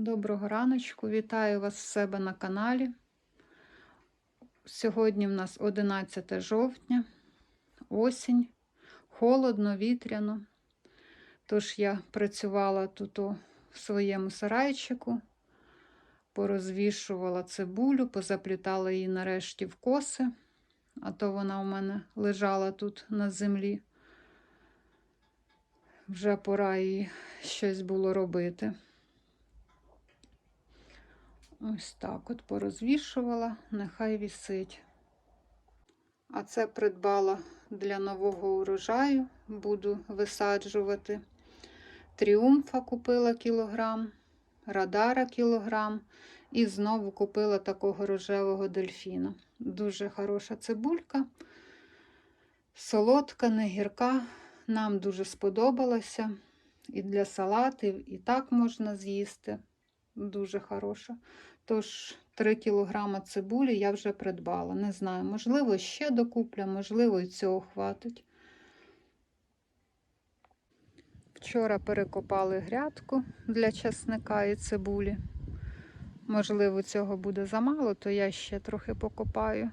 Доброго раночку, вітаю вас в себе на каналі. Сьогодні в нас 11 жовтня, осінь, холодно, вітряно. Тож я працювала тут у своєму сарайчику, порозвішувала цибулю, позаплітала її нарешті в коси, а то вона у мене лежала тут на землі. Вже пора їй щось було робити. Ось так от порозвішувала, нехай вісить. А це придбала для нового урожаю. Буду висаджувати. Тріумфа купила кілограм, радара кілограм. І знову купила такого рожевого дельфіна. Дуже хороша цибулька, солодка, не гірка. Нам дуже сподобалася. І для салатів, і так можна з'їсти. Дуже хороша. Тож 3 кг цибулі я вже придбала. Не знаю, можливо, ще докупля, можливо, і цього хватить. Вчора перекопали грядку для часника і цибулі. Можливо, цього буде замало, то я ще трохи покопаю.